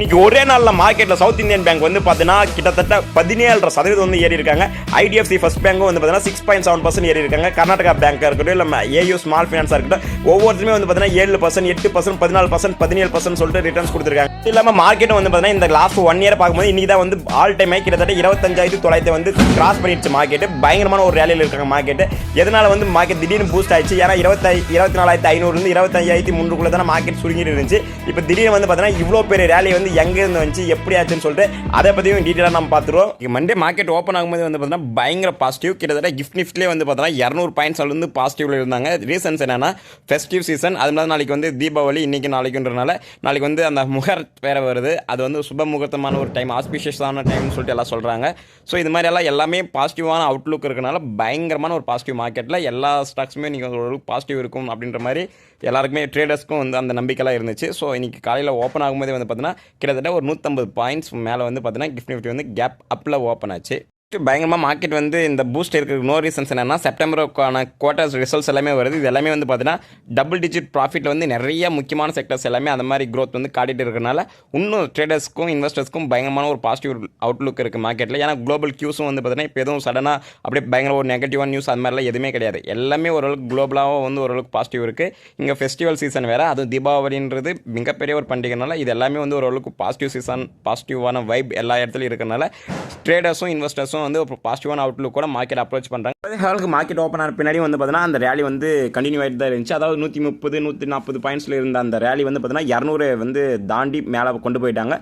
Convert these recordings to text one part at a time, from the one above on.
இன்னைக்கு ஒரே நாளில் மார்க்கெட்டில் சவுத் இந்தியன் பேங்க் வந்து பார்த்தீங்கன்னா கிட்டத்தட்ட பதினேழரை சதவீதம் வந்து ஏறி இருக்காங்க. ஐடிஎஃப்சி ஃபர்ஸ்ட் பேங்க்கும் வந்து பார்த்தீங்கன்னா சிக்ஸ் பாயிண்ட் செவன் பர்சன்ட் ஏறி இருக்காங்க. கர்நாடகா பேங்காக இருக்கட்டும் இல்லை ஏயு ஸ்மால் ஃபினான்ஸாக இருக்கட்டும் ஒவ்வொருத்தருமே வந்து பார்த்தீங்கன்னா ஏழு பர்சன்ட் எட்டு பர்சன்ட் பதினாலு பர்சன்ட் பதினேழு பர்சன்ட் சொல்லிட்டு ரிட்டர்ன்ஸ் கொடுத்துருக்காங்க. இல்லாமல் மார்க்கெட்டும் வந்து பார்த்தீங்கன்னா இந்த லாஸ்ட் ஒன் இயர் பார்க்கும்போது இன்னைக்கு தான் வந்து ஆல் டைம் கிட்டத்தட்ட இருபத்தஞ்சாயிரத்து தொள்ளாயிரத்தி வந்து கிராஸ் பண்ணிடுச்சு மார்க்கெட் பயங்கரமான ஒரு ரேலியில் இருக்காங்க மார்க்கெட் எதனால வந்து மார்க்கெட் திடீர்னு பூஸ்ட் ஆயிடுச்சு? ஏன்னா இருபத்தி இருபத்தி நாலாயிரத்தி ஐநூறுலேருந்து இருபத்தஞ்சாயிரத்தி முந்நூறுக்குள்ள தான் மார்க்கெட் சுருங்கிட்டு இருந்துச்சு. இப்போ திடீர்னு வந்து பார்த்தீங்கன்னா இவ்வளோ பெரிய ரேலி வந்து எங்கே இருந்து வந்துச்சு எப்படி ஆச்சுன்னு சொல்லிட்டு அதை பற்றியும் டீட்டெயிலாக நம்ம பார்த்துருவோம். மண்டே மார்க்கெட் ஓப்பன் ஆகும்போது வந்து பார்த்தீங்கன்னா பயங்கர பாசிட்டிவ் கிட்டத்தட்ட கிஃப்ட் நிஃப்ட்லேயே வந்து பார்த்தீங்கன்னா இரநூறு பாயிண்ட்ஸ் வந்து பாசிட்டிவ்ல இருந்தாங்க. ரீசன்ஸ் என்னன்னா ஃபெஸ்டிவ் சீசன் அது மாதிரி நாளைக்கு வந்து தீபாவளி இன்றைக்கி நாளைக்குன்றனால நாளைக்கு வந்து அந்த முகர் வேறு வருது. அது வந்து சுப முகூர்த்தமான ஒரு டைம் ஆஸ்பிஷியஸான டைம்னு சொல்லிட்டு எல்லாம் சொல்கிறாங்க ஸோ இது மாதிரி எல்லாம் எல்லாமே பாசிட்டிவான அவுட்லுக் இருக்கனால பயங்கரமான ஒரு பாசிட்டிவ் மார்க்கெட்டில் எல்லா ஸ்டாக்ஸுமே நீங்கள் ஒரு பாசிட்டிவ் இருக்கும் அப்படின்ற மாதிரி எல்லாருக்குமே ட்ரேடர்ஸ்க்கும் வந்து அந்த நம்பிக்கைலாம் இருந்துச்சு. ஸோ இன்றைக்கி காலையில் ஓப்பன் ஆகும்போதே வந்து பார்த்தீங்கன்னா கிட்டத்தட்ட ஒரு நூற்றம்பது பாயிண்ட்ஸ் மேலே வந்து பார்த்தீங்கன்னா கிஃப்ட் நிஃப்டி வந்து கேப் அப்பில் ஓப்பன் ஆச்சு. பயங்கரமாக மார்க்கெட் வந்து இந்த பூஸ்ட் இருக்கிற நோ ரீசன்ஸ் என்னென்னா செப்டம்பருக்கான குவார்ட்டர்ஸ் ரிசல்ட்ஸ் எல்லாமே வருது. இது எல்லாமே வந்து பார்த்தீங்கன்னா டபுள் டிஜிட் ப்ராஃபிட்டில் வந்து நிறைய முக்கியமான செக்டர்ஸ் எல்லாமே அந்த மாதிரி க்ரோத் வந்து காட்டிட்டு இருக்கிறனால இன்னும் ட்ரேடர்ஸ்க்கும் இன்வெஸ்டர்ஸ்க்கும் பயங்கரமான ஒரு பாசிட்டிவ் அவுட்லுக் இருக்குது மார்க்கெட்டில் ஏன்னா குளோபல் கியூஸும் வந்து பார்த்தீங்கன்னா இப்போ எதுவும் சடனாக அப்படியே பயங்கர ஒரு நெகட்டிவான நியூஸ் அது மாதிரிலாம் எதுவுமே கிடையாது. எல்லாமே ஓரளவுக்கு குளோபலாகவும் வந்து ஓரளவுக்கு பாசிட்டிவ் இருக்குது இங்கே ஃபெஸ்டிவல் சீசன் வேறு அதுவும் தீபாவளின்றது மிகப்பெரிய ஒரு பண்டிகைனால இது எல்லாமே வந்து ஓரளவுக்கு பாசிட்டிவ் சீசன் பாசிட்டிவான வைப் எல்லா இடத்துலையும் இருக்கிறனால ட்ரேடர்ஸும் இன்வெஸ்டர்ஸும் வந்து ஒரு பாசிட்டிவான அவுட்லுக்கோட மார்க்கெட் அப்ரோச் பண்ணுறாங்க ஹாலுக்கு மார்க்கெட் ஓப்பன் ஆன பின்னாடி வந்து பார்த்தீங்கன்னா அந்த ரேலி வந்து கண்டினியூ ஆகிட்டு தான் இருந்துச்சு. அதாவது நூற்றி முப்பது நூற்றி நாற்பது பாயிண்ட்ஸில் இருந்த அந்த ரேலி வந்து பார்த்தீங்கன்னா இரநூறு வந்து தாண்டி மேலே கொண்டு போயிட்டாங்க.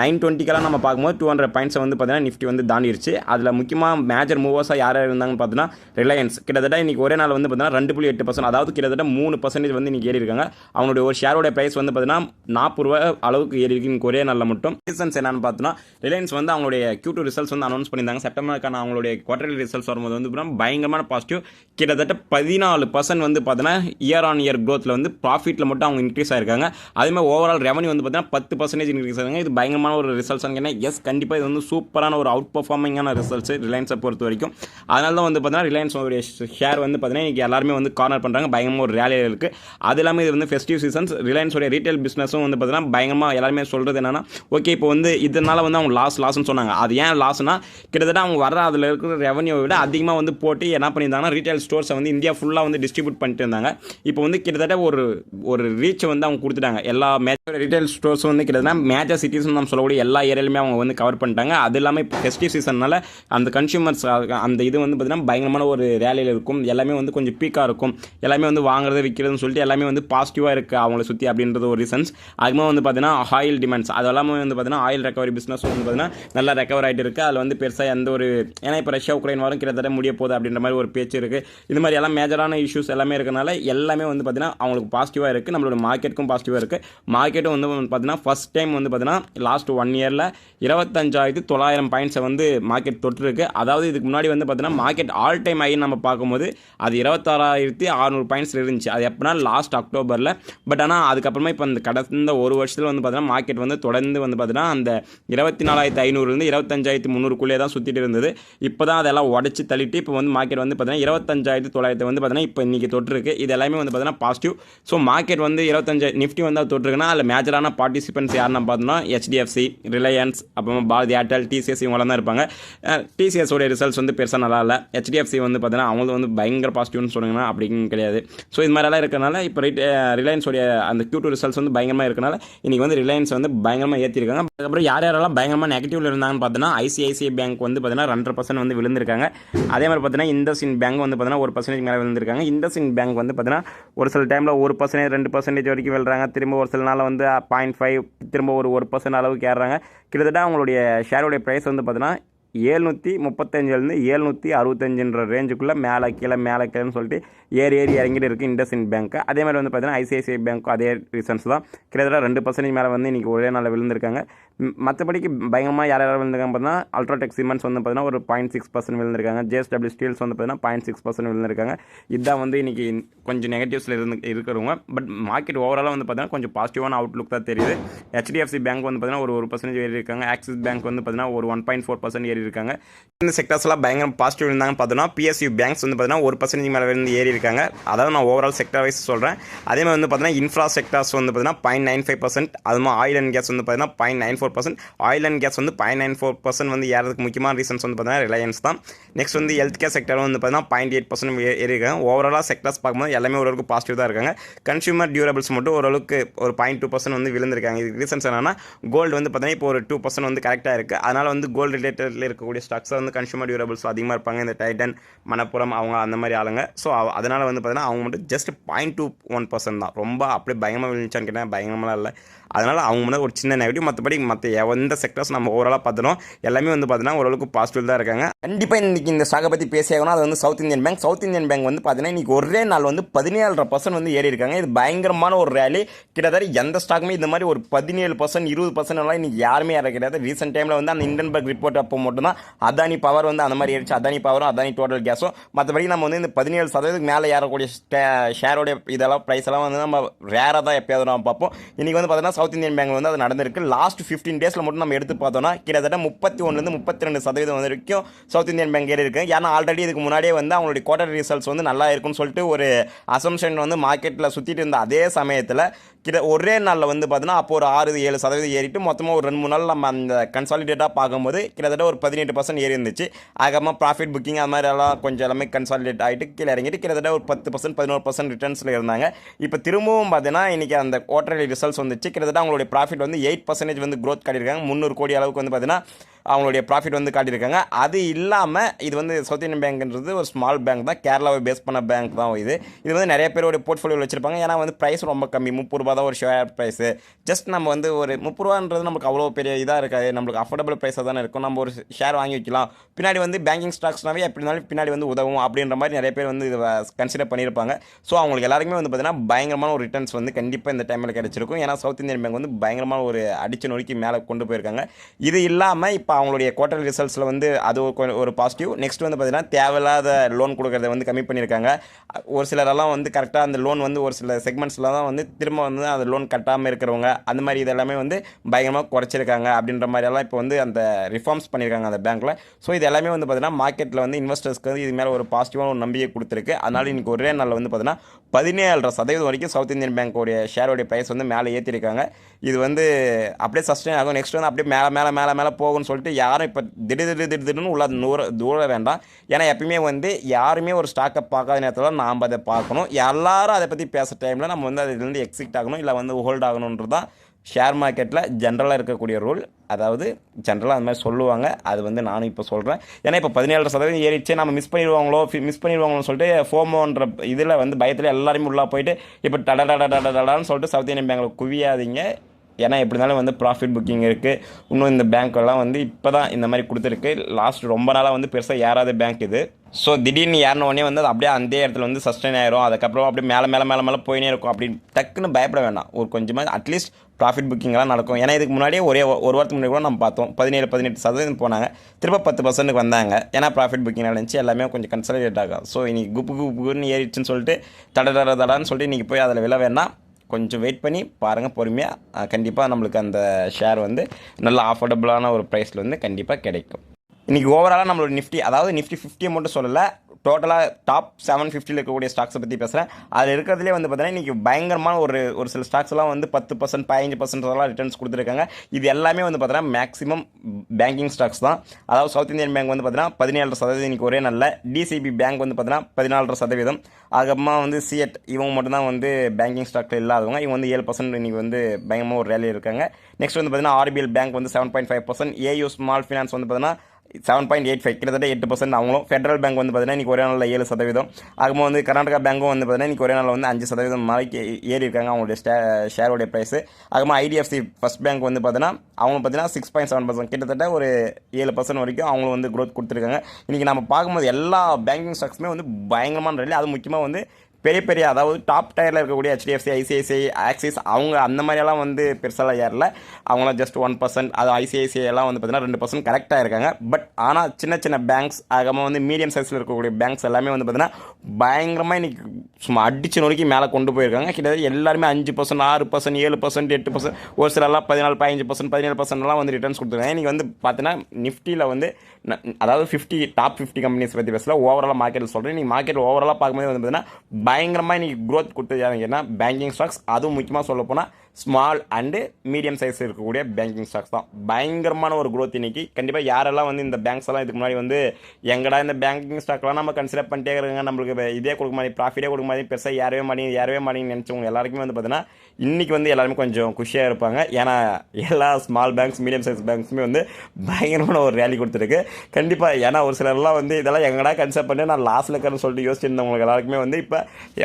நைன் டுவெண்ட்டிக்கெல்லாம் நம்ம பார்க்கும்போது டூ ஹண்ட்ரட் பாயிண்ட்ஸை வந்து பார்த்தீங்கன்னா நிஃப்டி வந்து தாண்டிடுச்சு அதில் முக்கியமாக மேஜர் மூவர்ஸாக யார் யார் இருந்தாங்கன்னு பார்த்தீங்கன்னா ரிலையன்ஸ் கிட்டத்தட்ட இன்றைக்கி ஒரே நாள் வந்து பார்த்தீங்கன்னா ரெண்டு புள்ளி எட்டு பர்சன்ட் அதாவது கிட்டத்தட்ட மூணு பர்சன்டேஜ் வந்து இன்னைக்கு ஏறி இருக்காங்க அவங்களுடைய ஒரு ஷேரோட ப்ரைஸ் வந்து பார்த்தீங்கன்னா நாற்பது ரூபா அளவுக்கு ஏறி இருக்கு ஒரே நாளில் மட்டும். ரீசன்ஸ் என்னென்னு பார்த்தோன்னா ரிலையன்ஸ் வந்து அவங்களுடைய கியூ டூ ரிசல்ட்ஸ் வந்து அனௌன்ஸ் பண்ணியிருந்தாங்க. செப்டம்பருக்கான அவங்களுடைய குவார்டர்லி ரிசல்ட்ஸ் வரும்போது வந்து பார்த்தீங்கன்னா பயங்கரமான பாசிட்டிவ் கிட்டத்தட்ட பதினாலு பர்சன்ட் வந்து பார்த்தீங்கன்னா இயர் ஆன் இயர் க்ரோத்தில் வந்து ப்ராஃபிட்டில் மட்டும் அவங்க இன்க்ரீஸ் ஆயிருக்காங்க. அதே மாதிரி ஓவரால் ரெவன்யூ வந்து பார்த்தீங்கன்னா பத்து பர்சன்டேஜ் இன்க்ரீஸ் ஆகுங்க இது பயங்கரமான ஒரு ரிசல்ட்ஸ் ஏன்னா எஸ் கண்டிப்பாக இது வந்து சூப்பரான ஒரு அவுட் பர்ஃபார்மிங்கான ரிசல்ட்ஸ் ரிலையன்ஸை பொறுத்த வரைக்கும். அதனால தான் வந்து பார்த்தீங்கன்னா ரிலையன்ஸ் ஷேர் வந்து பார்த்தீங்கன்னா இன்றைக்கி எல்லாருமே வந்து கார்னர் பண்ணுறாங்க பயங்கரமாக ஒரு ரேலியில் இருக்குது அது இல்லாமல் இது வந்து ஃபெஸ்டிவ் சீசன்ஸ் ரிலையன்ஸோடைய ரீட்டைல் பிஸ்னஸும் வந்து பார்த்தீங்கன்னா பயங்கரமாக எல்லாருமே சொல்கிறது என்னன்னா ஓகே இப்போ வந்து இதனால வந்து அவங்க லாஸ் லாஸ்னு சொன்னாங்க. அது ஏன் லாஸ்னா கிட்டத்தட்ட கிட்டத்தட்ட அவங்க வர அதில் இருக்கிற ரெவன்யூவை விட அதிகமாக வந்து போட்டு என்ன பண்ணியிருந்தாங்கன்னா ரீட்டைல் ஸ்டோர்ஸை வந்து இந்தியா ஃபுல்லாக வந்து டிஸ்ட்ரிபியூட் பண்ணிட்டு இருந்தாங்க. இப்போ வந்து கிட்டத்தட்ட ஒரு ஒரு ரீச் வந்து அவங்க கொடுத்துட்டாங்க. எல்லா மேஜர் ரீட்டைல் ஸ்டோர்ஸும் வந்து கிட்டத்தட்ட மேஜர் சிட்டிஸ்னு நம்ம சொல்லக்கூடிய எல்லா ஏரியாலுமே அவங்க வந்து கவர் பண்ணிட்டாங்க. அது இல்லாமல் இப்போ ஃபெஸ்டிவ் சீசன்னால அந்த கன்சியூமர்ஸ் அந்த இது வந்து பார்த்திங்கன்னா பயங்கரமான ஒரு ரேலியில் இருக்கும். எல்லாமே வந்து கொஞ்சம் பீக்காக இருக்கும். எல்லாமே வந்து வாங்குறது விற்கிறதுன்னு சொல்லிட்டு எல்லாமே வந்து பாசிட்டிவாக இருக்குது அவங்கள சுற்றி அப்படின்றது ஒரு ரீசன்ஸ் அதுமாதிரி வந்து பார்த்தீங்கன்னா ஆயில் டிமாண்ட்ஸ் அது எல்லாமே வந்து பார்த்தீங்கன்னா ஆயில் ரெக்கவரி பிஸ்னஸ் வந்து பார்த்தீங்கன்னா நல்லா ரெக்கவர் ஆகிட்டு இருக்குது அதில் வந்து பெருசாக எந்த ஒரு ஏன்னா இப்போ ரஷ்யா உக்ரைன் வாரம் கிட்டத்தட்ட முடிய போகுது அப்படின்ற மாதிரி ஒரு பேச்சு இருக்குது இது மாதிரி எல்லாம் மேஜரான இஷ்யூஸ் எல்லாமே இருக்கனால எல்லாமே வந்து பார்த்தீங்கன்னா அவங்களுக்கு பாசிட்டிவாக இருக்குது நம்மளோட மார்க்கெட்டுக்கும் பாசிட்டிவாக இருக்குது மார்க்கெட்டும் வந்து பார்த்தீங்கன்னா ஃபஸ்ட் டைம் வந்து பார்த்திங்கன்னா லாஸ்ட் ஒன் இயரில் இருபத்தஞ்சாயிரத்து தொள்ளாயிரம் பாயிண்ட்ஸை வந்து மார்க்கெட் தொட்டிருக்கு. அதாவது இதுக்கு முன்னாடி வந்து பார்த்தீங்கன்னா மார்க்கெட் ஆல் டைம் ஆகி நம்ம பார்க்கும்போது அது இருபத்தாறாயிரத்தி அறநூறு பாயிண்ட்ஸ் இருந்துச்சு. அது எப்படின்னா லாஸ்ட் அக்டோபரில் பட் ஆனால் அதுக்கப்புறமா இப்போ அந்த கடந்த ஒரு வருஷத்தில் வந்து பார்த்தீங்கன்னா மார்க்கெட் வந்து தொடர்ந்து வந்து பார்த்தீங்கன்னா அந்த இருபத்தி நாலாயிரத்தி ஐநூறுலேருந்து இருபத்தஞ்சாயிரத்தி முந்நூறுக்குள்ளே தான் சுற்றிட்டு இருந்தது. இப்போ தான் அதெல்லாம் உடச்சி தள்ளிட்டு இப்போ வந்து மார்க்கெட் வந்து பார்த்தீங்கன்னா இருபத்தஞ்சாயிரத்து தொள்ளாயிரத்தி வந்து பார்த்தீங்கன்னா இப்போ இன்றைக்கி தொட்டிருக்கு. இது எல்லாமே வந்து பார்த்தீங்கன்னா பாசிட்டிவ் ஸோ மார்க்கெட் வந்து இருபத்தஞ்சு நிஃப்டி வந்து அது தொட்டிருக்குன்னா அதில் மேஜரான பார்ட்டிசிபென்ட்ஸ் யாருன்னா பார்த்தோம்னா ஹெச்டிஎஃப்சி ரிலையன்ஸ் அப்புறமா பாரதி ஏர்டெல் டிசிஎஸ் இவங்களாம் தான் இருப்பாங்க. டிசிஎஸ் ரிசல்ட்ஸ் வந்து பெருசாக நல்லா இல்லை. ஹெச்டிஎஃப்சி வந்து பார்த்தீங்கன்னா அவங்களும் வந்து பயங்கர பாசிட்டிவ்னு சொன்னாங்கன்னா அப்படின்னு கிடையாது. ஸோ இது மாதிரிலாம் இருக்கனால இப்போ ரைட் ரிலையன்ஸோடைய அந்த க்யூ டூ ரிசல்ட்ஸ் வந்து பயங்கரமாக இருக்கனால இன்றைக்கி வந்து ரிலையன்ஸ் வந்து பயங்கரமாக ஏற்றிருக்காங்க அதுக்கப்புறம் யார் யாரெல்லாம் பயங்கரமாக நெகட்டிவ்ல இருந்தாங்கன்னு பார்த்தீங்கன்னா ஐசிஐசிஐ பேங்க் வந்து பார்த்தீங்கன்னா ரெண்டரை பர்சன்ட் வந்து விழுந்திருக்காங்க. அதே மாதிரி பார்த்தீங்கன்னா இண்டஸ்இன் பேங்க் வந்து பார்த்தீங்கன்னா ஒரு பர்சன்டேஜ் மேலே விழுந்திருக்காங்க. இண்டஸ்இன் பேங்க் வந்து பார்த்தீங்கன்னா ஒரு சில டைமில் ஒரு பர்சன்டேஜ் ரெண்டு பர்சன்டேஜ் வரைக்கும் விழுறாங்க. திரும்ப ஒரு சில நாள் வந்து பாயிண்ட் ஃபைவ் திரும்ப ஒரு ஒரு பர்சன்ட் அளவுக்கு ஏறுறாங்க. கிட்டத்தட்ட அவங்களுடைய ஷேருடைய ப்ரைஸ் வந்து பார்த்தீங்கன்னா ஏழ்நூற்றி முப்பத்தஞ்சிலேருந்து ஏழ்நூற்றி அறுபத்தஞ்சுன்ற ரேஞ்சுக்குள்ளே மேலே கீழே மேலே கீழேன்னு சொல்லிட்டு ஏறி ஏறி இறங்கிட்டு இருக்குது இண்டஸ்இன் பேங்க்கு அதே மாதிரி வந்து பார்த்தீங்கன்னா ஐசிஐசிஐ பேங்க்கும் அதே ரீசன்ஸ் தான். கிட்டத்தட்ட ரெண்டு பர்சன்டேஜ் மேலே வந்து இன்றைக்கி ஒரே நாளில் விழுந்திருக்காங்க. மற்றபடிக்கு பயங்கரமாக யார் யார் விழுந்திருக்காங்க பார்த்தீங்கன்னா அல்ட்ராடெக் சிமெண்ட்ஸ் வந்து பார்த்தீங்கன்னா ஒரு பாயிண்ட் சிக்ஸ் பர்சன்ட் விழுந்திருக்காங்க. ஜேஎஸ்டபிள்யூ ஸ்டீல்ஸ் வந்து பார்த்தீங்கன்னா பாயிண்ட் சிக்ஸ் பர்சன்ட் விழுந்திருக்காங்க. இதுதான் வந்து இன்றைக்கி கொஞ்சம் நெகட்டிவ்ஸில் இருந்து இருக்கிறவங்க. பட் மார்க்கெட் ஓவராலாக வந்து பார்த்தீங்கன்னா கொஞ்சம் பாசிட்டிவான அவுட்லுக் தான் தெரியுது. ஹெச்டிஎஃப்சி பேங்க் வந்து பார்த்தீங்கன்னா ஒரு ஒரு பர்சன்டேஜ் ஏறி இருக்காங்க ஆக்சிஸ் பேங்க் வந்து பார்த்தீங்கன்னா ஒரு ஒன் பாயிண்ட் ஃபோர் பர்சன்ட் ஏறி இருக்காங்க இந்த செக்டர்ஸ்லாம் பயங்கர பாசிட்டிவ் இருந்தாங்க பார்த்தோன்னா பிஎஸ்யூ பேங்க்ஸ் வந்து பார்த்தீங்கன்னா ஒரு பர்சன்டேஜ் மேலே இருந்து ஏறி இருக்காங்க அதாவது நான் ஓவரால் செக்டர் வைஸ் சொல்கிறேன் அதே மாதிரி வந்து பார்த்தீங்கன்னா இன்ஃப்ரா செக்டர்ஸ் வந்து பார்த்தீங்கன்னா பாயிண்ட் நைன் ஃபைவ் பர்சன்ட் அது மாதிரி ஆயில் அண்ட் கேஸ் வந்து பார்த்தீங்கன்னா point nine four percent oil and gas வந்து பாயிண்ட் நைன் ஃபோர் பர்சன்ட் வந்து ஏறதுக்கு முக்கியமான ரீசன்ஸ் வந்து பார்த்தீங்கன்னா ரிலையன்ஸ் தான். நெக்ஸ்ட் வந்து ஹெல்த் கேர் செக்டர் வந்து பார்த்தீங்கன்னா பாயிண்ட் எயிட் பர்சன்ட் இருக்காங்க ஓவராலாக செக்டர்ஸ் பார்க்கும்போது எல்லாமே ஓரளவுக்கு பாசிட்டிவ் தான் இருக்காங்க. கன்சூமர் டியூரபிள்ஸ் மட்டும் ஓரளவுக்கு ஒரு பாயிண்ட் டூ பர்சன்ட் வந்து விழுந்திருக்காங்க. இதுக்கு ரீசன்ஸ் என்னன்னா கோல்டு வந்து பார்த்தீங்கன்னா இப்போ ஒரு டூ பர்சன்ட் வந்து கரெக்டாக இருக்குது அதனால் வந்து கோல்டு ரிலேட்டடில் இருக்கக்கூடிய ஸ்டாக்ஸ் வந்து கன்சூமர் டியூரபிள்ஸ் அதிகமாக இருப்பாங்க. இந்த டைட்டன் மணப்புறம் அவங்க அந்த மாதிரி ஆளுங்க. ஸோ அதனால் வந்து பார்த்தீங்கன்னா அவங்க மட்டும் just point two one percent தான். ரொம்ப அப்படியே பயங்கரமாக விழுந்துச்சான்னு கேட்டால் பயங்கரமாக இல்லை. அதனால் அவங்க மட்டும் ஒரு சின்ன நெகட்டிவ் மற்றபடி மற்ற எந்த செக்டர்ஸ் நம்ம ஓவராலாக பார்த்தோம் எல்லாமே வந்து பார்த்தீங்கன்னா ஓரளவுக்கு பாசிட்டிவ் தான் இருக்காங்க. கண்டிப்பாக இன்றைக்கி இந்த ஸ்டாக்கை பற்றி பேசியாகணும் அது வந்து South Indian Bank South Indian Bank வந்து பார்த்தீங்கன்னா இன்றைக்கி ஒரே நாள் வந்து பதினேழரை பர்சன்ட் வந்து ஏறி இருக்காங்க. இது பயங்கரமான ஒரு ரேலி கிட்டத்தட்ட எந்த ஸ்டாக்குமே இந்த மாதிரி ஒரு பதினேழு பர்சன்ட் இருபது பர்சன்ட் எல்லாம் இன்றைக்கி யாருமே ஏற கிடையாது. ரீசெண்ட் டைமில் வந்து அந்த இண்டன்பர்க் ரிப்போர்ட் அப்போ மட்டும் தான் அதானி பவர் வந்து அந்த மாதிரி ஏறிச்சு. அதானி பவரும் அதானி டோட்டல் கேஸும் மற்றபடி நம்ம வந்து இந்த பதினேழு சதவீதத்துக்கு மேலே ஏறக்கூடிய ஷேரோடைய இதெல்லாம் ப்ரைஸ் எல்லாம் வந்து நம்ம ரேராக தான் எப்பயாவது நம்ம பார்ப்போம். இன்றைக்கி வந்து பார்த்தீங்கன்னா சவுத் இந்தியன் பேங்க் வந்து அது நடந்திருக்கு. லாஸ்ட் ஃபிஃப்டீன் டேஸில் மட்டும் நம்ம எடுத்து பார்த்தோம்னா கிட்டத்தட்ட முப்பத்தி ஒன்றுலேருந்து முப்பத்தி ரெண்டு சதவீதம் வரைக்கும் சவுத் இந்தியன் பேங்க் ஏறி இருக்கு. ஏன்னா ஆல்ரெடி இதுக்கு முன்னாடியே வந்து அவங்களுடைய குவார்டர் ரிசல்ட்ஸ் வந்து நல்லா இருக்கும்னு சொல்லிட்டு ஒரு அசம்ஷன் வந்து மார்க்கெட்டில் சுற்றிட்டு இருந்த அதே சமயத்தில் கிட்ட ஒரே நாளில் வந்து பார்த்தீங்கன்னா அப்போ ஒரு ஆறு ஏழு சதவீதம் ஏறிட்டு மொத்தமாக ஒரு ரெண்டு மூணு நாள் நம்ம அந்த கன்சாலிடேட்டாக பார்க்கும்போது கிட்டத்தட்ட ஒரு பதினெட்டு பர்சன்ட் ஏறி இருந்துச்சு அதுக்கப்புறமா ப்ராஃபிட் புக்கிங் அது மாதிரி எல்லாம் கொஞ்சம் எல்லாமே கன்சாலிடேட் ஆகிட்டு கீழே இறங்கிட்டு கிட்டத்தட்ட ஒரு பத்து பர்சன்ட் பதினோரு பர்சன்ட் ரிட்டர்ன்ஸில் இருந்தாங்க. இப்போ திரும்பவும் பார்த்தீங்கன்னா இன்றைக்கி அந்த குவார்டர்லி ரிசல்ட்ஸ் வந்துச்சு. கிட்டத்தட்ட அவங்களுடைய ப்ராஃபிட் வந்து எயிட் பர்சன்டேஜ் வந்து க்ரோத் காட்டியிருக்காங்க. முந்நூறு கோடி அளவுக்கு வந்து பார்த்தீங்கன்னா அவங்களுடைய ப்ராஃபிட் வந்து காட்டியிருக்காங்க. அது இல்லாமல் இது வந்து சவுத் இந்தியன் பேங்க்ன்றது ஒரு ஸ்மால் பேங்க் தான். கேரளாவை பேஸ் பண்ண பேங்க் தான் இது. இது வந்து நிறைய பேருடைய போர்ட்ஃபோலியோவில் வச்சிருப்பாங்க. ஏன்னா வந்து ப்ரைஸ் ரொம்ப கம்மி. முப்பது ரூபா தான் ஒரு ஷேர் ப்ரைஸு ஜஸ்ட் நம்ம வந்து ஒரு முப்பது ரூபான்றது நமக்கு அவ்வளோ பெரிய இதாக இருக்காது. நம்மளுக்கு அஃபோர்டபுள் ப்ரைஸாக தானே இருக்கும். நம்ம ஒரு ஷேர் வாங்கி வைக்கலாம். பின்னாடி வந்து பேங்கிங் ஸ்டாக்ஸ்னாவே எப்படி இருந்தாலும் பின்னாடி வந்து உதவும் அப்படின்ற மாதிரி நிறைய பேர் வந்து இதை கன்சிடர் பண்ணியிருப்பாங்க. ஸோ அவங்களுக்கு எல்லாருக்குமே வந்து பார்த்தீங்கன்னா பயங்கரமான ஒரு ரிட்டர்ன்ஸ் வந்து கண்டிப்பாக இந்த டைமில் கிடச்சிருக்கும். ஏன்னா சவுத் இந்தியன் பேங்க் வந்து பயங்கரமான ஒரு அடிச்சு நொறுக்கி மேலே கொண்டு போயிருக்காங்க. இது இல்லாமல் இப்போ அவங்களுடைய குவார்டர் ரிசல்ட்ஸில் வந்து அது ஒரு ஒரு பாசிட்டிவ் நெக்ஸ்ட் வந்து பார்த்தீங்கன்னா தேவையில்லாத லோன் கொடுக்கறத வந்து கம்மி பண்ணியிருக்காங்க. ஒரு சிலரெல்லாம் வந்து கரெக்டாக அந்த லோன் வந்து ஒரு சில செக்மெண்ட்ஸில் தான் வந்து திரும்ப வந்து அந்த லோன் கட்டாமல் இருக்கிறவங்க அந்த மாதிரி இதெல்லாமே வந்து பயங்கரமாக குறைச்சிருக்காங்க அப்படின்ற மாதிரியெல்லாம் இப்போ வந்து அந்த ரிஃபார்ம்ஸ் பண்ணியிருக்காங்க அந்த பேங்க்கில் ஸோ இது எல்லாமே வந்து பார்த்தீங்கன்னா மார்க்கெட்டில் வந்து இன்வெஸ்டர்ஸ்க்கு வந்து இது மேலே ஒரு பாசிட்டிவான ஒரு நம்பிக்கை கொடுத்துருக்கு. அதனால இன்றைக்கி ஒரே நாளில் வந்து பார்த்தீங்கன்னா பதினேழரை சதவீதம் வரைக்கும் சவுத் இந்தியன் பேங்க்கோடைய ஷேரோடைய ப்ரைஸ் வந்து மேலே ஏற்றிருக்காங்க இது வந்து அப்படியே சஸ்டெயின் ஆகும். நெக்ஸ்ட் வந்து அப்படியே மேலே மேலே மேலே மேலே போகும்னு சொல்லிட்டு யாரும் இப்போ திடீர் திடீர் திடீர்னு உள்ள தூர தூர வேண்டாம். ஏன்னா எப்பயுமே வந்து யாருமே ஒரு ஸ்டாக்கை பார்க்காத நேரத்தில் நாம் அதை பார்க்கணும். எல்லாரும் அதை பற்றி பேசுகிற டைமில் நம்ம வந்து அதுலேருந்து எக்ஸிட் ஆகணும். இல்லை வந்து ஹோல்ட் ஆகணுன்றது தான் ஷேர் மார்க்கெட்டில் ஜென்ரலாக இருக்கக்கூடிய ரூல் அதாவது ஜென்ரலாக அந்த மாதிரி சொல்லுவாங்க. அது வந்து நானும் இப்போ சொல்கிறேன் ஏன்னா இப்போ பதினேழு சதவீதம் ஏறிச்சே நம்ம மிஸ் பண்ணிடுவாங்களோ மிஸ் பண்ணிடுவாங்களோன்னு சொல்லிட்டு ஃபோமோன்ற இதில் வந்து பயத்தில் எல்லாருமே உள்ளே போயிட்டு இப்போ டடடடடடான்னு சொல்லிட்டு சவுத் இந்தியன் பேங்கில் குவியாதீங்க. ஏன்னா எப்படி இருந்தாலும் வந்து ப்ராஃபிட் புக்கிங் இருக்குது இன்னும் இந்த பேங்க்கெல்லாம் வந்து இப்போ தான் இந்த மாதிரி கொடுத்துருக்கு. லாஸ்ட் ரொம்ப நாளாக வந்து பெருசாக ஏறாத பேங்க் இது. ஸோ திடீர்னு ஏறின உடனே வந்து அது அப்படியே அந்த இடத்துல வந்து சஸ்டெயின் ஆயிரும். அதுக்கப்புறம் அப்படியே மேலே மேலே மேலே மேலே போயினே இருக்கும் அப்படின்னு டக்குன்னு பயப்பட வேண்டாம். ஒரு கொஞ்சமாக அட்லீஸ்ட் ப்ராஃபிட் புக்கிங்லாம் நடக்கும். ஏன்னா இதுக்கு முன்னாடியே ஒரே ஒரு வாரத்துக்கு முன்னாடி கூட நம்ம பார்த்தோம். பதினேழு பதினெட்டு சதவீதம் போனாங்க. திரும்ப பத்து பர்சன்ட்டுக்கு வந்தாங்க. ஏன்னா ப்ராஃபிட் புக்கிங் நடந்துச்சு. எல்லாமே கொஞ்சம் கன்சல்டேட் ஆகும் ஸோ இன்னைக்கு குப்பு குப்புன்னு ஏறிடுச்சுன்னு சொல்லிட்டு தட தட தடான்னு சொல்லிட்டு இன்றைக்கி போய் அதில் விழ வேணாம் கொஞ்சம் வெயிட் பண்ணி பாருங்கள் பொறுமையாக கண்டிப்பாக நம்மளுக்கு அந்த ஷேர் வந்து நல்ல ஆஃபோர்டபுளான ஒரு ப்ரைஸில் வந்து கண்டிப்பாக கிடைக்கும். இன்றைக்கி ஓவராலாக நம்மளோட நிஃப்டி அதாவது நிஃப்டி ஃபிஃப்டியை மட்டும் சொல்லலை டோட்டலாக டாப் செவன் ஃபிஃப்டியில் இருக்கக்கூடிய ஸ்டாக்ஸை பற்றி பேசுகிறேன் அதில் இருக்கிறதுலே வந்து பார்த்தீங்கன்னா இன்றைக்கி பயங்கரமான ஒரு ஒரு சில ஸ்டாக்ஸ்லாம் வந்து பத்து பர்சன்ட் பதினஞ்சு பர்சன்ட் அதெல்லாம் ரிட்டர்ன்ஸ் கொடுத்துருக்காங்க. இது எல்லாமே வந்து பார்த்தீங்கன்னா மேக்ஸிமம் பேங்கிங் ஸ்டாக்ஸ் தான். அதாவது சவுத் இந்தியன் பேங்க் வந்து பார்த்தீங்கன்னா பதினேழு சதவீதம் இன்றைக்கி ஒரே நல்ல டிசிபி பேங்க் வந்து பார்த்தீங்கன்னா பதினாலரை சதவீதம். அதுக்கப்புறமா வந்து சிஎட் இவங்க மட்டும்தான் வந்து பேங்கிங் ஸ்டாக்ஸ் இல்லாதவங்க. இவங்க வந்து ஏழு பர்சன்ட் இன்றைக்கி வந்து பயங்கரமாக ஒரு ரேலி இருக்காங்க. நெக்ஸ்ட் வந்து பார்த்தீங்கன்னா ஆர்பிஎல் பேங்க் வந்து seven point five percent AU small finance வந்து பார்த்தீங்கன்னா செவன் பாயிண்ட் எயிட் ஃபைவ் கிட்டத்தட்ட எட்டு பர்சன்ட் அவங்களும் ஃபெடரல் பேங்க் வந்து பார்த்தீங்கன்னா இன்றைக்கி ஒரே நாளில் ஏழு சதவீதம். அதுக்கு வந்து கர்நாடகா பேங்க்கும் வந்து பார்த்தீங்கன்னா இன்றைக்கி ஒரே நாளில் வந்து அஞ்சு சதவீதம் மலைக்கு ஏறி இருக்காங்க அவங்களுடைய ஸ்டே ஷேருடைய ப்ரைஸு அதுக்கப்புறமா ஐடிஎஃப்சி ஃபஸ்ட் பேங்க் வந்து பார்த்தீங்கன்னா அவங்க பார்த்தீங்கன்னா சிக்ஸ் பாயிண்ட் செவன் பர்சன்ட் கிட்டத்தட்ட ஒரு ஏழு பர்சன்ட் வரைக்கும் அவங்களும் வந்து க்ரோத் கொடுத்துருக்காங்க. இன்றைக்கி நம்ம பார்க்கும்போது எல்லா பேங்கிங் ஸ்டாக்ஸுமே வந்து பயங்கரமான ரேலி அது முக்கியமாக வந்து பெரிய பெரிய அதாவது டாப் டயரில் இருக்கக்கூடிய ஹெச்டிஎஃப்சி ஐசிஐசிஐ ஆக்சிஸ் அவங்க அந்த மாதிரியெல்லாம் வந்து பெருசாலாம் ஏறல. அவங்களாம் ஜஸ்ட் ஒன் பர்சன்ட் அது ஐசிஐசிஐ எல்லாம் வந்து பார்த்தீங்கன்னா ரெண்டு பர்சன்ட் கரெக்டாக இருக்காங்க. பட் ஆனால் சின்ன சின்ன பேங்க்ஸ் ஆகாமல் வந்து மீடியம் சைஸில் இருக்கக்கூடிய பேங்க்ஸ் எல்லாமே வந்து பார்த்தீங்கன்னா பயங்கரமாக இன்றைக்கி சும்மா அடிச்சு நொறுக்கி மேலே கொண்டு போயிருக்காங்க. கிட்டத்தட்ட எல்லாருமே அஞ்சு பர்சன்ட் ஆறு பர்சன்ட் ஏழு பர்சன்ட் எட்டு பர்சன்ட் ஒரு சிலர்லாம் பதினாலு பதினஞ்சு பர்சன்ட் பதினேழு பர்சன்ட்லாம் வந்து ரிட்டர்ன்ஸ் கொடுத்துருக்காங்க. இன்றைக்கி வந்து பார்த்தீங்கன்னா நிஃப்டியில் வந்து அதாவது ஃபிஃப்டி டாப் ஃபிஃப்டி கம்பெனிஸ் பற்றி பேசல. ஓவராலாக மார்க்கெட்டில் சொல்கிறேன் நீங்கள் மார்க்கெட் ஓவராலாக பார்க்கும்போது வந்து பார்த்தீங்கன்னா பயங்கரமாக இன்றைக்கி க்ரோத் கொடுத்தது யாருங்கன்னா பேங்கிங் ஸ்டாக்ஸ் அதுவும் முக்கியமாக சொல்ல போனால் ஸ்மால் அண்டு மீடியம் சைஸ் இருக்கக்கூடிய பேங்கிங் ஸ்டாக்ஸ் தான். பயங்கரமான ஒரு க்ரோத் இன்னைக்கு. கண்டிப்பாக யாரெல்லாம் வந்து இந்த பேங்க்ஸ் எல்லாம் இதுக்கு முன்னாடி வந்து எங்கடா இந்த பேங்கிங் ஸ்டாக்லாம் நம்ம கன்சிடர் பண்ணிட்டே இருக்காங்க நம்மளுக்கு இதே கொடுக்க மாதிரி ப்ராஃபிட்டே கொடுக்க மாதிரி பெருசாக யாரவே மாட்டேங்க யாரவே மாட்டேங்கன்னு நினச்சவங்க எல்லாருக்குமே வந்து பார்த்தீங்கன்னா இன்னைக்கு வந்து எல்லாருமே கொஞ்சம் குஷியாக இருப்பாங்க. ஏன்னா எல்லா ஸ்மால் பேங்க்ஸ் மீடியம் சைஸ் பேங்க்ஸுமே வந்து பயங்கரமான ஒரு ரேலி கொடுத்துருக்கு. கண்டிப்பாக ஏன்னா ஒரு சிலர்லாம் வந்து இதெல்லாம் எங்கடா கன்சிடர் பண்ணி நான் லாஸ்ட்டில் இருக்கிறேன்னு சொல்லிட்டு யோசிச்சிருந்தவங்களுக்கு எல்லாருக்குமே வந்து இப்போ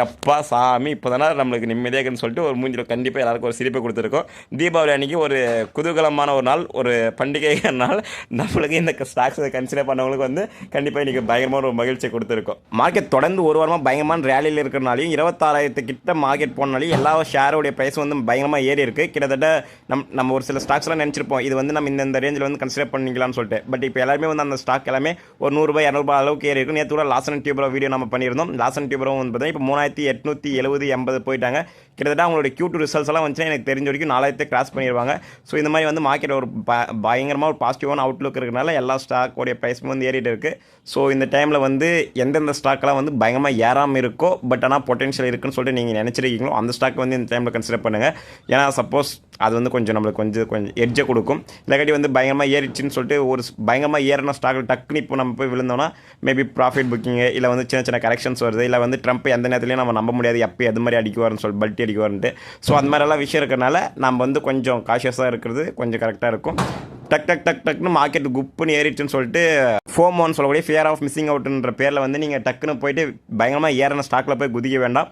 எப்பா சாமி இப்போ தானே நம்மளுக்கு நிம்மதியாக இருக்குன்னு சொல்லிட்டு ஒரு மூஞ்சில் கண்டிப்பாக எல்லாருக்கும் ஒரு சிரிப்பை கொடுத்துருக்கோம். தீபாவளி அன்னைக்கு ஒரு குதூகலமான ஒரு நாள் ஒரு பண்டிகை நாள். நம்மளுக்கு இந்த ஸ்டாக்ஸை கன்சிடர் பண்ணவங்களுக்கு வந்து கண்டிப்பாக இன்றைக்கி பயங்கரமான ஒரு மகிழ்ச்சியை கொடுத்துருக்கோம். மார்க்கெட் தொடர்ந்து ஒரு வாரமாக பயங்கரமான ரேலியில் இருக்கிறனாலையும் இருபத்தாறாயிரத்து கிட்ட மார்க்கெட் போனாலையும் எல்லா ஷேரோடைய ப்ரைஸ் வந்து பயங்கரமாக ஏறி இருக்குது கிட்டத்தட்ட நம் நம்ம ஒரு சில ஸ்டாக்ஸ்லாம் நினச்சிருப்போம். இது வந்து நம்ம இந்த ரேஞ்சில் வந்து கன்சிடர் பண்ணிக்கலாம்னு சொல்லிட்டு. பட் இப்போ எல்லாருமே வந்து அந்த ஸ்டாக் எல்லாமே ஒரு நூறுரூபா இரநூறுபா அளவுக்கு ஏறி இருக்கும் நேற்று கூட லாசன் டியூபரோ வீடியோ நம்ம பண்ணியிருந்தோம். லாசன் டியூபரோ வந்து பார்த்தீங்கன்னா இப்போ மூணாயிரத்தி எட்நூற்றி எழுபது எண்பது போயிட்டாங்க. கிட்டத்தட்ட அவங்களோட கியூ டூ ரிசல்ட்ஸ் எல்லாம் வந்துச்சுன்னா எனக்கு தெரிஞ்ச வரைக்கும் நாலாயிரத்தை கிராஸ் பண்ணிடுவாங்க ஸோ இந்த மாதிரி வந்து மார்க்கெட் ஒரு ப- பயங்கரமாக ஒரு பாசிட்டிவான அவுட்லுக் இருக்கிறதுனால எல்லா ஸ்டாக்கோடைய ப்ரைஸுமே வந்து ஏறிட்டு இருக்குது ஸோ இந்த டைமில் வந்து எந்தெந்த ஸ்டாக்லாம் வந்து பயங்கரமாக ஏறாமல் இருக்கோ பட் ஆனால் பொட்டன்ஷியல் இருக்குன்னு சொல்லிட்டு நீங்கள் நினச்சிருக்கீங்களோ அந்த ஸ்டாக் வந்து இந்த டைமில் கன்சிடர் பண்ணுங்கள் ஏன்னா சப்போஸ் அது வந்து கொஞ்சம் நம்மளுக்கு கொஞ்சம் கொஞ்சம் எட்ஜை கொடுக்கும். இல்லாட்டி வந்து பயங்கரமாக ஏறிச்சின்னு சொல்லிட்டு ஒரு பயங்கரமாக ஏறின ஸ்டாக் டக்குன்னு இப்போ நம்ம போய் விழுந்தோம்னா மேபி ப்ராஃபிட் புக்கிங்கு இல்லை வந்து சின்ன சின்ன கரெக்ஷன்ஸ் வருது இல்லை வந்து ட்ரம்ப் எந்த நேரத்துலையும் நம்ம நம்ப முடியாது எப்போ எது மாதிரி அடிக்குவார்னு சொல்லி பல்ட்டி அடிக்குவார்ன்ட்டு. ஸோ அந்த மாதிரிலாம் விஷயம் இருக்கிறனால நம்ம வந்து கொஞ்சம் காஷியஸாக இருக்கிறது கொஞ்சம் கரெக்டாக இருக்கும். டக் டக் டக் டக்னு மார்க்கெட் குப்புன்னு ஏறிடுச்சுன்னு சொல்லிட்டு ஃபோமோன்னு சொல்லக்கூடிய ஃபியர் ஆஃப் மிஸ்ஸிங் அவுட்ன்ற பேரில் வந்து நீங்கள் டக்குன்னு போயிட்டு பயங்கரமாக ஏறின ஸ்டாக்கில் போய் குதிக்க வேண்டாம்.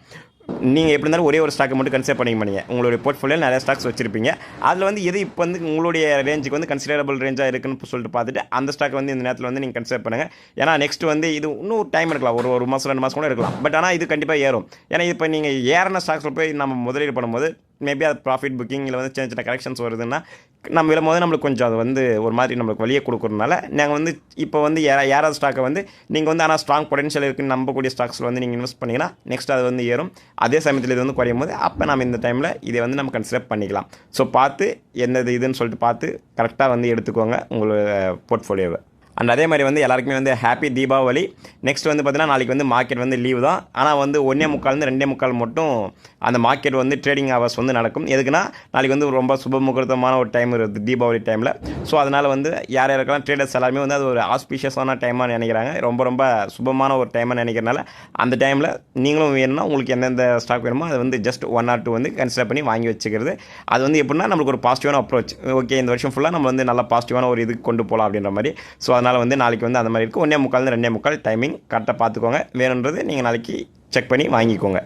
நீங்கள் எப்படி இருந்தாலும் ஒரே ஒரு ஸ்டாக்கை மட்டும் கன்சிடர் பண்ணிக்க மாட்டீங்க. உங்களுடைய போர்ட்ஃபோலியோ நிறைய ஸ்டாக்ஸ் வச்சிருப்பீங்க. அதில் வந்து எது இப்போ வந்து உங்களுடைய ரேஞ்சுக்கு வந்து கன்சிடரபிள் ரேஞ்சாக இருக்குன்னு சொல்லிட்டு பார்த்துட்டு அந்த ஸ்டாக் வந்து இந்த நேரத்தில் வந்து நீங்கள் கன்சிடர் பண்ணுங்கள் ஏன்னா நெக்ஸ்ட் வந்து இது இன்னும் ஒரு டைம் இருக்கலாம் ஒரு ஒரு மாதம் ரெண்டு மாதம் கூட இருக்கலாம் பட் ஆனால் இது கண்டிப்பாக ஏறும். ஏன்னா இப்போ நீங்கள் ஏறின ஸ்டாக்ஸில் போய் நம்ம முதலீடு பண்ணும்போது மேபி அது ப்ராஃபிட் புக்கிங்கில் வந்து சின்ன சின்ன கரெக்ஷன்ஸ் வருதுன்னா நம்ம விழும்போது நம்மளுக்கு கொஞ்சம் அது வந்து ஒரு மாதிரி நம்மளுக்கு வழியை கொடுக்குறதுனால நாங்கள் வந்து இப்போ வந்து ஏற ஏறாத ஸ்டாக்கை வந்து நீங்கள் வந்து ஆனால் ஸ்ட்ராங் பொட்டன்ஷியல் இருக்குன்னு நம்பக்கூடிய ஸ்டாக்ஸில் வந்து நீங்கள் இன்வெஸ்ட் பண்ணிங்கன்னா நெக்ஸ்ட் அது வந்து ஏறும். அதே சமயத்தில் இது வந்து குறையும் போது அப்போ நம்ம இந்த டைமில் இதை வந்து நம்ம கன்சிடர் பண்ணிக்கலாம். ஸோ பார்த்து என்னது இதுன்னு சொல்லிட்டு பார்த்து கரெக்டாக வந்து எடுத்துக்கோங்க உங்களோட போர்ட்ஃபோலியோவை அண்ட் அதே மாதிரி வந்து எல்லாருக்குமே வந்து ஹாப்பி தீபாவளி. நெக்ஸ்ட் வந்து பார்த்தீங்கன்னா நாளைக்கு வந்து மார்க்கெட் வந்து லீவு தான். ஆனால் வந்து ஒன்றே முக்கால்ந்து ரெண்டே முக்கால் மட்டும் அந்த மார்க்கெட் வந்து ட்ரேடிங் ஹவர்ஸ் வந்து நடக்கும். எதுக்குன்னா நாளைக்கு வந்து ரொம்ப சுப முகூர்த்தமான ஒரு டைம் இருக்குது தீபாவளி டைமில் ஸோ அதனால் வந்து யார் யாருக்கெல்லாம் ட்ரேடர்ஸ் எல்லாருமே வந்து அது ஒரு ஆஸ்பீஷியஸான டைமாக நினைக்கிறாங்க. ரொம்ப ரொம்ப சுபமான ஒரு டைமாக நினைக்கிறனால அந்த டைமில் நீங்களும் வேணும்னா உங்களுக்கு எந்தெந்த ஸ்டாக் வேணுமோ அதை வந்து ஜஸ்ட் ஒன் ஆர் டூ வந்து கன்சிடர் பண்ணி வாங்கி வச்சுக்கிறது. அது வந்து எப்படின்னா நம்மளுக்கு ஒரு பாசிட்டிவான அப்ரோச் ஓகே இந்த வருஷம் ஃபுல்லாக நம்ம வந்து நல்லா பாசிட்டிவான ஒரு இதுக்கு கொண்டு போகலாம் அப்படின்ற மாதிரி. ஸோ அதனால் வந்து நாளைக்கு வந்து அந்த மாதிரி இருக்குது ஒன்றே முக்கால் ரெண்டே முக்கால் டைமிங் கரெக்டாக பார்த்துக்கோங்க. வேணுன்றது நீங்கள் நாளைக்கு செக் பண்ணி வாங்கிக்கோங்க.